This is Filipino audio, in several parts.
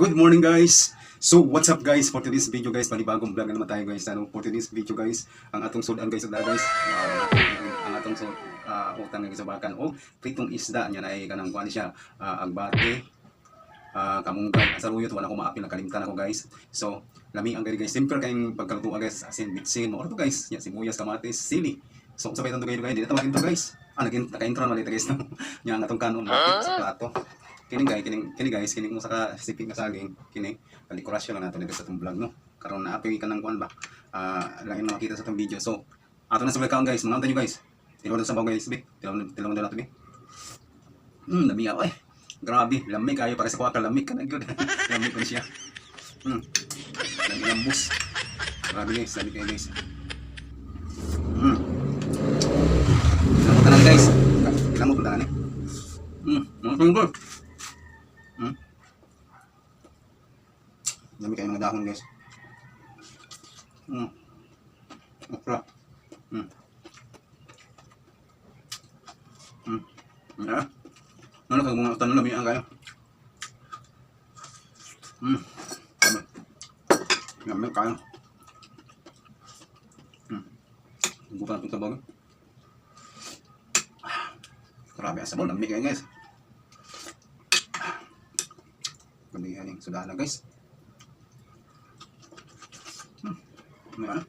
Good morning guys! So what's up guys for today's video guys? Panibagong vlog na naman tayo guys. Ano for today's video guys ang atong sudan guys sudan guys. Wow, ang atong sud uh, utang ng isabakan o pritong isda niya na ay kanang kuan siya. Uh, agbate uh, kamunggay asaruyot wala ko maapil nakalimtan ako guys. So lami ang guys. Simple kayong pagkaluto guys. Asin bitsin mo to guys. Ya sibuyas kamatis sili. So sabay tanto kayo guys. Dito tawagin to guys. Ah naging naka-intro na guys. Nya ang atong kanon bakit sa plato kini guys kini kini guys kini mo sa sipig nga saging kini dekorasyon lang nato dito sa itong vlog no? Karon na api ka ng kuan ba? Ah lang na makita sa itong video. So ato na sa kaon guys. Mga nyo guys. Tilaw sa bawang guys big tilaw tilaw na nato big hmm dami ako eh. Grabe lamig kayo para sa kuha ka lamig ka na good. Lamig ko siya. Hmm. Lamig ang bus. Grabe guys lamig kayo guys. Mo tanan guys. Ilang mo tanan eh. Hmm mga tungkol hmm Dami kayo mga dahon guys. Mm. Okra. Mm. Mm. Yeah. Ano kang mga tanong lami ang kayo? Mm. Dami kayo. Mm. Bukan itong tabag. Grabe ang sabon. Lami kayo guys. Gabi yan yung sudahan guys. Ano?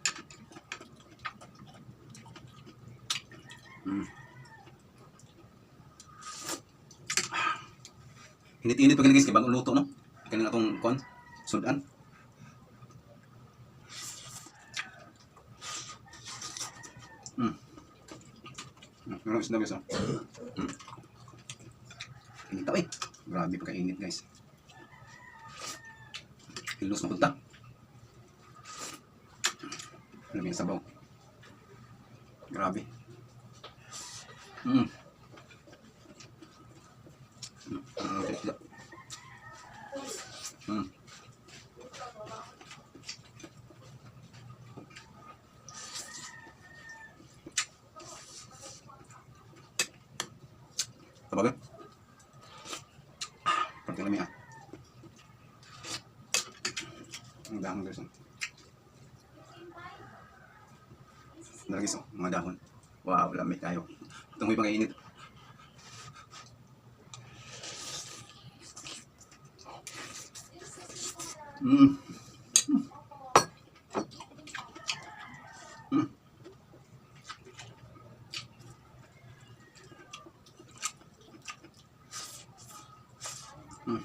Hmm. Init-init pa guys kay bagong luto no. Kani atong kon sudan. Hmm. Ano isda guys oh. Hmm. Init eh. Grabe pa kainit guys. Kilos na punta. Alam yung sabaw. Grabe. Mm. Mm. Ang isda. Mm. Tabagan. Pagka lami ah. Ang dahon guys. Nalagis oh, mga dahon. Wow, lamig tayo. Mo yung init. Mm. Mm. Mm.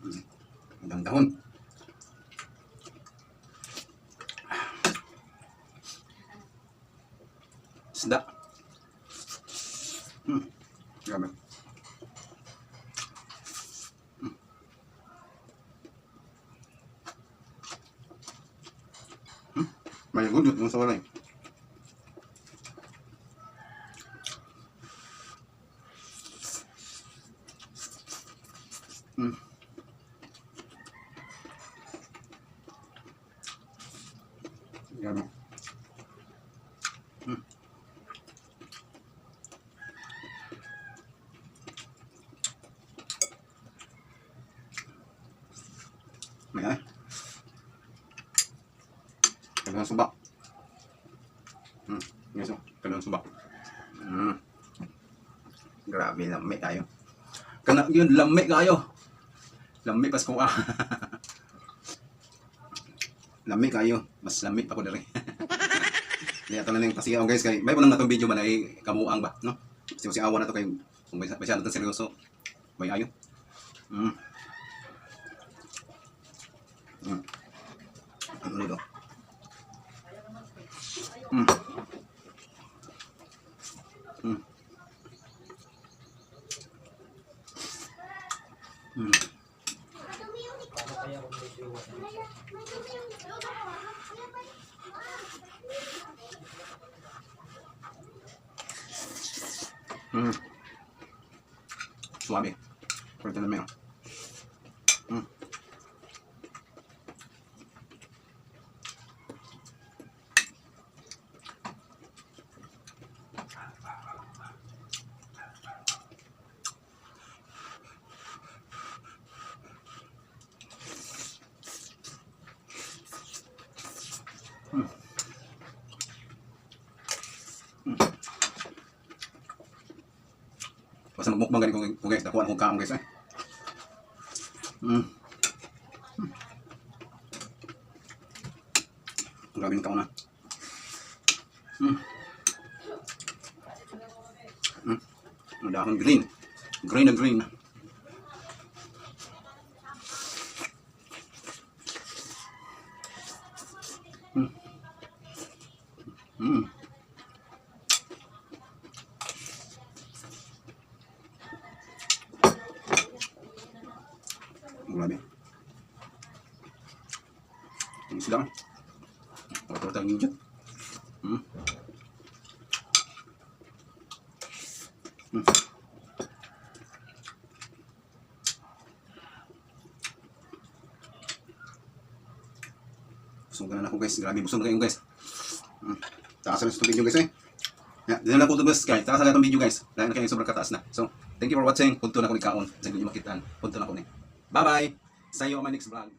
Mm. Ang dahon. Isda. Hmm. Grabe. Hmm. Hmm. May gudot mo sa walay. Hmm. Grabe. May ay. Kailangan suba. Hmm. Yes, oh. Kailangan suba. Hmm. Grabe, lami tayo. Kana yun, lami kayo. Lami pas ko ah. lami kayo. Mas lami pa ko diri. Kaya ito na lang pasiyaw guys. Kay, may po nang natong video man ay kamuang ba, no? Kasi si awa na to kay kung may masyado to seryoso. May ayo. Hmm. Hmm. Ano nito? Hmm. Hmm. Hmm. Hmm. Suave. Fuerte na meron. Hmm. Basta magmukbang ganito ko guys, nakuha akong kaam guys eh. Mm. Grabe ng kauna. Mm. Mm. Ang green. Green na green. Mm. Mm. Grabe. Ang sila. Wala tayong ninja. Hmm. Hmm. Busog na ako guys. Grabe busog na kayo guys. Hmm. Taas na sa video guys eh. Yeah, dito na lang po ito guys. Guys, taas na itong video guys. Dahil na kayo sobrang kataas na. So, thank you for watching. Punto na ko ni Kaon. Sa inyo makita. Punto na ko ni. Bye-bye. On my next vlog.